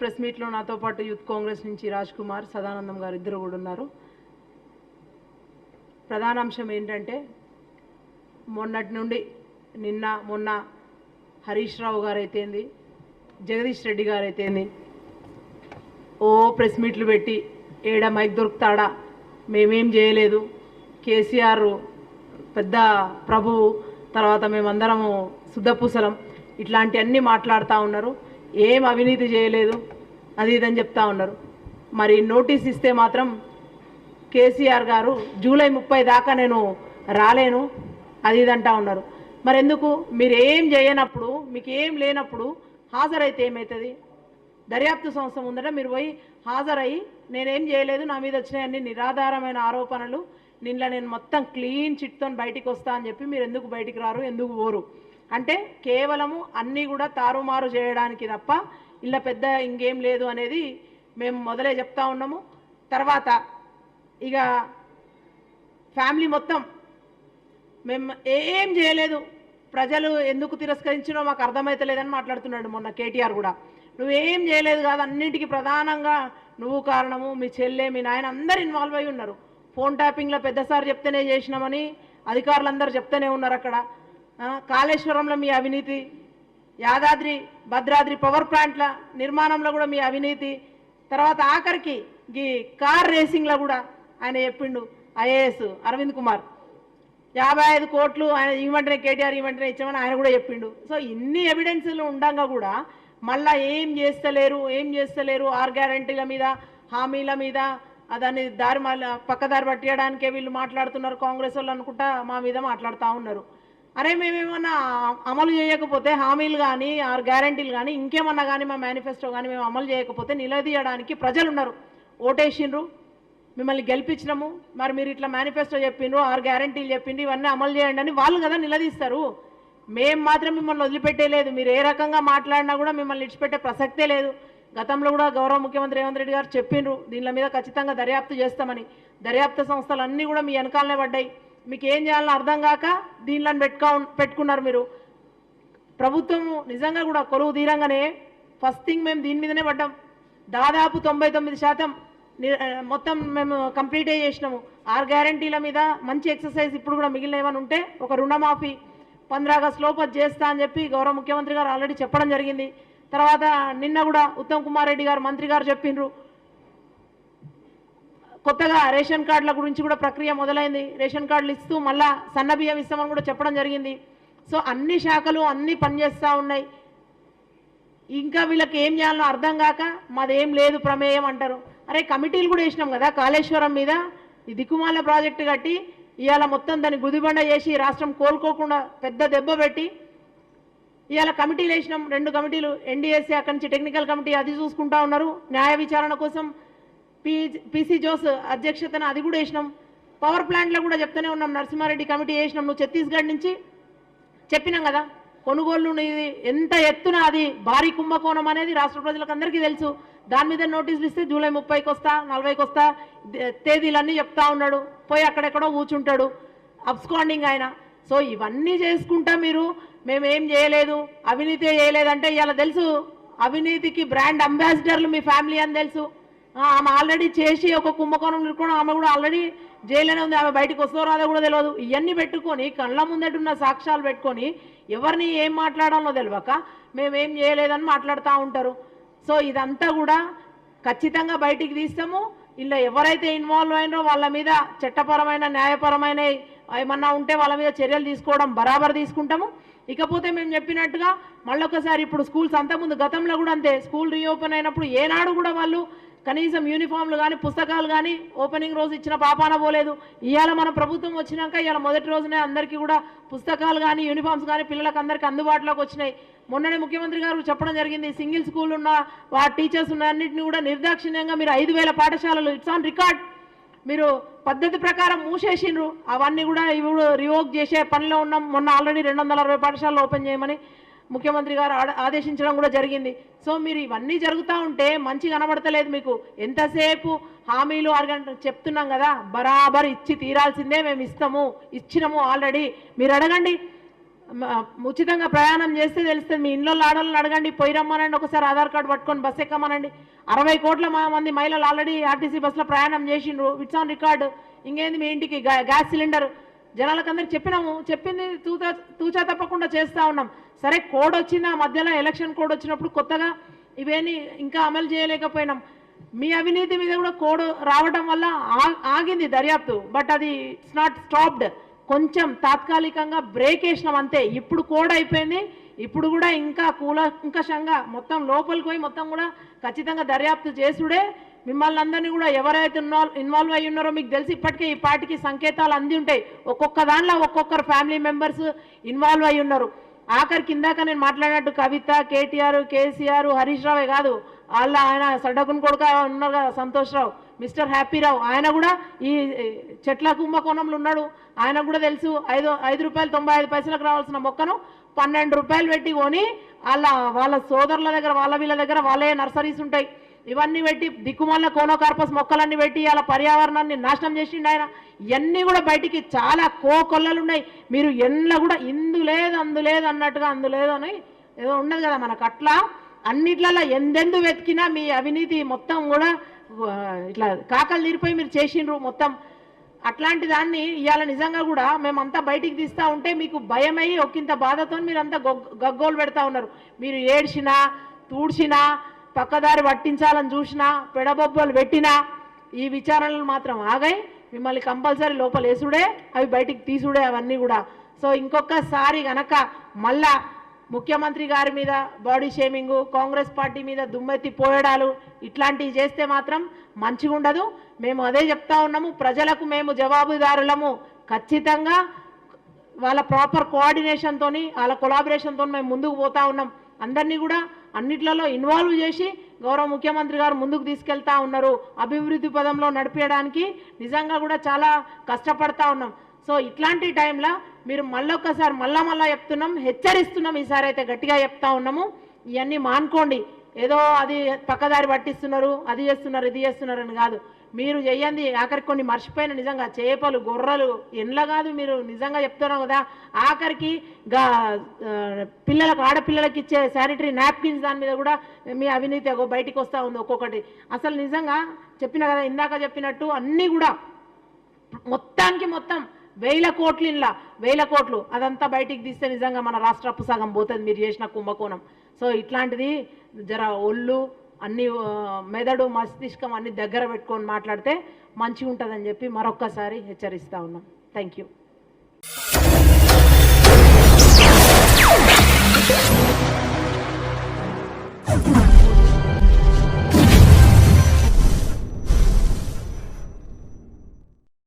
Press మీట్లో నాతో పాటు యూత్ కాంగ్రెస్ నుంచి రాజ్ కుమార్ సదానందం గారు ఇద్దరు కూడా ఉన్నారు. ప్రధాన అంశం ఏంటంటే మొన్నటి నుండి నిన్న మొన్న హరీష్ రావు గారైతేంది జగదీష్ రెడ్డి గారైతేంది ఓ ప్రెస్ మీట్లు పెట్టి ఏడ మైక్ దొరుకుతాడా మేమేం చేయలేదు. కేసీఆర్ పెద్ద ప్రభువు తర్వాత మేమందరము శుద్ధపూసలం ఇట్లాంటివన్నీ మాట్లాడుతూ ఉన్నారు. ఏం అవినీతి చేయలేదు. అది ఇదని చెప్తా ఉన్నారు. మరి నోటీస్ ఇస్తే మాత్రం కేసీఆర్ గారు జూలై ముప్పై దాకా నేను రాలేను. అది ఇది ఉన్నారు. మరి ఎందుకు మీరు ఏం చేయనప్పుడు మీకు ఏం లేనప్పుడు హాజరైతే ఏమవుతుంది దర్యాప్తు సంస్థ ముందట మీరు పోయి హాజరయ్యి నేనేం చేయలేదు నా మీద వచ్చినాయన్ని నిరాధారమైన ఆరోపణలు. నిన్న నేను మొత్తం క్లీన్ చిట్తో బయటికి వస్తా అని చెప్పి మీరు ఎందుకు బయటికి రారు? ఎందుకు పోరు? అంటే కేవలము అన్నీ కూడా తారుమారు చేయడానికి తప్ప ఇలా పెద్ద ఇంకేం లేదు అనేది మేము మొదలే చెప్తా ఉన్నాము. తర్వాత ఇక ఫ్యామిలీ మొత్తం మేము ఏం చేయలేదు. ప్రజలు ఎందుకు తిరస్కరించినో మాకు అర్థమైతలేదని మాట్లాడుతున్నాడు మొన్న కేటీఆర్ కూడా. నువ్వేం చేయలేదు కాదు అన్నింటికీ ప్రధానంగా నువ్వు కారణము మీ చెల్లె మీ నాయన అందరు ఇన్వాల్వ్ అయి ఉన్నారు. ఫోన్ ట్యాపింగ్లో పెద్దసారి చెప్తేనే చేసినామని అధికారులందరూ చెప్తూనే ఉన్నారు అక్కడ. కాళేశ్వరంలో మీ అవినీతి యాదాద్రి భద్రాద్రి పవర్ ప్లాంట్ల నిర్మాణంలో కూడా మీ అవినీతి. తర్వాత ఆఖరికి ఈ కార్ రేసింగ్లో కూడా ఆయన చెప్పిండు ఐఏఎస్ అరవింద్ కుమార్. యాభై ఐదు కోట్లు ఆయన ఇవ్వమంటేనే కేటీఆర్ ఇవ్వమంటేనే ఇచ్చామని ఆయన కూడా చెప్పిండు. సో ఇన్ని ఎవిడెన్స్లు ఉండగా కూడా మళ్ళా ఏం చేస్తలేరు ఏం చేస్తలేరు? ఆర్ గ్యారంటీల మీద హామీల మీద దాన్ని దారి మళ్ళీ పక్కదారి పట్టేయడానికే వీళ్ళు మాట్లాడుతున్నారు. కాంగ్రెస్ వాళ్ళు అనుకుంటా మా మీద మాట్లాడుతూ ఉన్నారు. అరే మేమేమన్నా అమలు చేయకపోతే హామీలు కానీ ఆర్ గ్యారంటీలు కానీ ఇంకేమన్నా కానీ మా మేనిఫెస్టో కానీ మేము అమలు చేయకపోతే నిలదీయడానికి ప్రజలు ఉన్నారు ఓటేసిండ్రు మిమ్మల్ని గెలిపించినాము మరి మీరు ఇట్లా మేనిఫెస్టో చెప్పిండ్రు ఆరు గ్యారంటీలు చెప్పిండ్రు ఇవన్నీ అమలు చేయండి అని వాళ్ళు కదా నిలదీస్తారు. మేము మాత్రం మిమ్మల్ని వదిలిపెట్టేలేదు మీరు ఏ రకంగా మాట్లాడినా కూడా మిమ్మల్ని విడిచిపెట్టే ప్రసక్తే లేదు. గతంలో కూడా గౌరవ ముఖ్యమంత్రి రేవంత్ రెడ్డి గారు చెప్పిండ్రు దీనిల మీద ఖచ్చితంగా దర్యాప్తు చేస్తామని. దర్యాప్తు సంస్థలు అన్నీ కూడా మీ వెనకాలనే పడ్డాయి. మీకు ఏం చేయాలో అర్థం కాక దీనిలో పెట్టుకో పెట్టుకున్నారు మీరు. ప్రభుత్వం నిజంగా కూడా కొలువు తీరంగానే ఫస్ట్ థింగ్ మేము దీని మీదనే పడ్డాం. దాదాపు తొంభై తొమ్మిది శాతం మొత్తం మేము కంప్లీట్ చేసినాము. ఆరు గ్యారంటీల మీద మంచి ఎక్సర్సైజ్ ఇప్పుడు కూడా మిగిలిన ఏమైనా ఉంటే ఒక రుణమాఫీ పంద్ర ఆగస్ట్ లోపు చేస్తా అని చెప్పి గౌరవ ముఖ్యమంత్రి గారు ఆల్రెడీ చెప్పడం జరిగింది. తర్వాత నిన్న కూడా ఉత్తమ్ కుమార్ రెడ్డి గారు మంత్రి గారు చెప్పిండ్రు కొత్తగా రేషన్ కార్డుల గురించి కూడా ప్రక్రియ మొదలైంది. రేషన్ కార్డులు ఇస్తూ మళ్ళా సన్న బియ్యం ఇస్తామని కూడా చెప్పడం జరిగింది. సో అన్ని శాఖలు అన్నీ పనిచేస్తూ ఉన్నాయి. ఇంకా వీళ్ళకి ఏం చేయాలో అర్థం కాక మాదేం లేదు ప్రమేయం అంటారు. అరే కమిటీలు కూడా వేసినాం కదా కాళేశ్వరం మీద. ఈ దిక్కుమాల ప్రాజెక్టు కట్టి ఇవాళ మొత్తం దాన్ని గుదిబండ చేసి రాష్ట్రం కోలుకోకుండా పెద్ద దెబ్బ పెట్టి ఇవాళ కమిటీలు వేసినాం. రెండు కమిటీలు ఎన్డీఎస్సీ అక్కడి నుంచి టెక్నికల్ కమిటీ అది చూసుకుంటా ఉన్నారు. న్యాయ విచారణ కోసం పీ పీసీ జోస్ అధ్యక్షతన అది కూడా వేసినాం. పవర్ ప్లాంట్లో కూడా చెప్తూనే ఉన్నాం. నరసింహారెడ్డి కమిటీ వేసినాం. నువ్వు ఛత్తీస్గఢ్ నుంచి చెప్పినాం కదా. కొనుగోళ్ళు ఎంత ఎత్తున అది భారీ కుంభకోణం అనేది రాష్ట్ర ప్రజలకు అందరికీ తెలుసు. దాని మీద నోటీసులు ఇస్తే జూలై ముప్పైకి వస్తా నలభైకి వస్తా తేదీలన్నీ చెప్తా ఉన్నాడు. పోయి అక్కడెక్కడో కూర్చుంటాడు. అబ్స్కాండింగ్ ఆయన. సో ఇవన్నీ చేసుకుంటా మీరు. మేమేం చేయలేదు. అవినీతి చేయలేదంటే ఇవాళ తెలుసు. అవినీతికి బ్రాండ్ అంబాసిడర్లు మీ ఫ్యామిలీ అని తెలుసు. ఆమె ఆల్రెడీ చేసి ఒక కుంభకోణం ఇరుక్కోవడం ఆమె కూడా ఆల్రెడీ జైల్లోనే ఉంది. ఆమె బయటకు వస్తుందో రాదో కూడా తెలియదు ఇవన్నీ పెట్టుకొని కళ్ళ ముందటున్న సాక్ష్యాలు పెట్టుకొని ఎవరిని ఏం మాట్లాడాలో తెలియక మేమేం చేయలేదని మాట్లాడుతూ ఉంటారు. సో ఇదంతా కూడా ఖచ్చితంగా బయటికి తీస్తాము. ఇలా ఎవరైతే ఇన్వాల్వ్ అయినో వాళ్ళ మీద చట్టపరమైన న్యాయపరమైన ఏమన్నా ఉంటే వాళ్ళ మీద చర్యలు తీసుకోవడం బరాబర్ తీసుకుంటాము. ఇకపోతే మేము చెప్పినట్టుగా మళ్ళొకసారి ఇప్పుడు స్కూల్స్ అంతకుముందు గతంలో కూడా అంతే. స్కూల్ రీఓపెన్ అయినప్పుడు ఏనాడు కూడా వాళ్ళు కనీసం యూనిఫామ్లు కానీ పుస్తకాలు కానీ ఓపెనింగ్ రోజు ఇచ్చిన పాపాన పోలేదు. ఇవాళ మన ప్రభుత్వం వచ్చినాక ఇవాళ మొదటి రోజునే అందరికీ కూడా పుస్తకాలు కానీ యూనిఫామ్స్ కానీ పిల్లలకు అందరికీ అందుబాటులోకి వచ్చినాయి. మొన్ననే ముఖ్యమంత్రి గారు చెప్పడం జరిగింది సింగిల్ స్కూల్ ఉన్న వా టీచర్స్ ఉన్న అన్నింటినీ కూడా నిర్దాక్షిణ్యంగా మీరు ఐదు వేల పాఠశాలలు ఇట్స్ ఆన్ రికార్డ్ మీరు పద్ధతి ప్రకారం మూసేసిండ్రు. అవన్నీ కూడా ఇప్పుడు రివోక్ చేసే పనిలో ఉన్నాం. మొన్న ఆల్రెడీ రెండు వందల అరవై పాఠశాలలు ఓపెన్ చేయమని ముఖ్యమంత్రి గారు ఆడ- ఆదేశించడం కూడా జరిగింది. సో మీరు ఇవన్నీ జరుగుతూ ఉంటే మంచి కనబడతలేదు మీకు. ఎంతసేపు హామీలు అరగంట చెప్తున్నాం కదా బరాబర్ ఇచ్చి తీరాల్సిందే మేము ఇస్తాము ఇచ్చినాము ఆల్రెడీ. మీరు అడగండి. ఉచితంగా ప్రయాణం చేస్తే తెలుస్తుంది. మీ ఇంట్లో ఆడవాళ్ళని అడగండి. పోయి రమ్మనండి. ఒకసారి ఆధార్ కార్డు పట్టుకొని బస్ ఎక్కమనండి. అరవై కోట్ల మా- మంది మహిళలు ఆల్రెడీ ఆర్టీసీ బస్సులో ప్రయాణం చేసిండ్రు. It's on record. ఇంకేంది మీ ఇంటికి? Gas cylinder. జనాలకందరికి చెప్పినాము. చెప్పింది తూచా తూచా తప్పకుండా చేస్తూ ఉన్నాం. సరే కోడ్ వచ్చింది ఆ మధ్యలో ఎలక్షన్ కోడ్ వచ్చినప్పుడు కొత్తగా ఇవేని ఇంకా అమలు చేయలేకపోయినాం. మీ అవినీతి మీద కూడా కోడ్ రావడం వల్ల ఆ- ఆగింది దర్యాప్తు. బట్ అది ఇట్స్ నాట్ స్టాప్డ్. కొంచెం తాత్కాలికంగా బ్రేక్ వేసినాం అంతే. ఇప్పుడు కోడ్ అయిపోయింది. ఇప్పుడు కూడా ఇంకా కూలంకషంగా మొత్తం లోపలికి పోయి మొత్తం కూడా ఖచ్చితంగా దర్యాప్తు చేసుడే. మిమ్మల్ని అందరినీ కూడా ఎవరైతే ఇన్వాల్వ్ ఇన్వాల్వ్ అయ్యి ఉన్నారో మీకు తెలిసి ఇప్పటికే ఈ పార్టీకి సంకేతాలు అంది ఉంటాయి. ఒక్కొక్క దాంట్లో ఒక్కొక్కరు ఫ్యామిలీ మెంబర్స్ ఇన్వాల్వ్ అయి ఉన్నారు. ఆఖరి ఇందాక నేను మాట్లాడినట్టు కవిత కేటీఆర్ కేసీఆర్ హరీష్ రావే కాదు. వాళ్ళ ఆయన సడ్డకుని కొడుక ఉన్నారు కదా సంతోష్ రావు. మిస్టర్ హ్యాపీరావు ఆయన కూడా ఈ ఈ చెట్ల కుంభకోణంలో ఉన్నాడు. ఆయన కూడా తెలుసు ఐదు ఐదు రూపాయలు తొంభై ఐదు పైసలకు రావాల్సిన మొక్కను పన్నెండు రూపాయలు పెట్టి కొని వాళ్ళ వాళ్ళ సోదరుల దగ్గర వాళ్ళ వీళ్ళ దగ్గర వాళ్ళే నర్సరీస్ ఉంటాయి. ఇవన్నీ పెట్టి దిక్కుమాల కోనోకార్పస్ మొక్కలన్నీ పెట్టి అలా పర్యావరణాన్ని నాశనం చేసిండు ఆయన. ఇవన్నీ కూడా బయటికి చాలా కోకొల్లలు ఉన్నాయి. మీరు ఎండ్ల కూడా ఇందు లేదు అందు లేదు అన్నట్టుగా అందు లేదు అని ఏదో ఉండదు కదా మనకు. అట్లా అన్నిట్లలో ఎందెందు వెతికినా మీ అవినీతి మొత్తం కూడా ఇట్లా కాకలు తీరిపోయి మీరు చేసిండ్రు మొత్తం. అట్లాంటి దాన్ని ఇవాళ నిజంగా కూడా మేమంతా బయటికి తీస్తా ఉంటే మీకు భయమై ఒకంత బాధతో మీరు అంతా గగ్గోలు పెడతా ఉన్నారు. మీరు ఏడ్చినా తూడ్చినా పక్కదారి పట్టించాలని చూసినా పెడబొబ్బలు పెట్టినా ఈ విచారణలు మాత్రం ఆగాయి. మిమ్మల్ని కంపల్సరీ లోపల వేసుడే అవి బయటికి తీసుడే అవన్నీ కూడా. సో ఇంకొకసారి గనక మళ్ళా ముఖ్యమంత్రి గారి మీద బాడీ షేమింగ్ కాంగ్రెస్ పార్టీ మీద దుమ్మెత్తి పోయడాలు ఇట్లాంటివి చేస్తే మాత్రం మంచిగా ఉండదు. మేము అదే చెప్తా ఉన్నాము ప్రజలకు మేము జవాబుదారులము. ఖచ్చితంగా వాళ్ళ ప్రాపర్ కోఆర్డినేషన్తోని వాళ్ళ కొలాబరేషన్తో మేము ముందుకు పోతా ఉన్నాం. అందరినీ కూడా అన్నిట్లలో ఇన్వాల్వ్ చేసి గౌరవ ముఖ్యమంత్రి గారు ముందుకు తీసుకెళ్తా ఉన్నారు. అభివృద్ధి పదంలో నడిపేయడానికి నిజంగా కూడా చాలా కష్టపడతా ఉన్నాం. సో ఇట్లాంటి టైంలో మీరు మళ్ళొక్కసారి మళ్ళా మళ్ళా చెప్తున్నాం హెచ్చరిస్తున్నాం ఈసారి అయితే గట్టిగా చెప్తా ఉన్నాము. ఇవన్నీ మానుకోండి. ఏదో అది పక్కదారి పట్టిస్తున్నారు అది చేస్తున్నారు ఇది చేస్తున్నారు అని కాదు. మీరు చేయండి ఆఖరికి కొన్ని మర్చిపోయిన నిజంగా చేపలు గొర్రెలు ఎండ్ల కాదు మీరు నిజంగా చెప్తున్నాం కదా. ఆఖరికి గా పిల్లలకు ఆడపిల్లలకి ఇచ్చే శానిటరీ నాప్కిన్స్ దాని మీద కూడా మీ అవినీతి బయటికి వస్తూ ఉంది ఒక్కొక్కటి. అసలు నిజంగా చెప్పిన కదా ఇందాక చెప్పినట్టు అన్నీ కూడా మొత్తానికి మొత్తం వేల కోట్లు ఇంట్లో వేల కోట్లు. అదంతా బయటికి తీస్తే నిజంగా మన రాష్ట్రపు సగం పోతుంది మీరు చేసిన కుంభకోణం. సో ఇట్లాంటిది జర ఒళ్ళు అన్ని మెదడు మస్తిష్కం అన్ని దగ్గర పెట్టుకొని మాట్లాడితే మంచిగా ఉంటుందని చెప్పి మరొక్కసారి హెచ్చరిస్తా ఉన్నాం. Thank you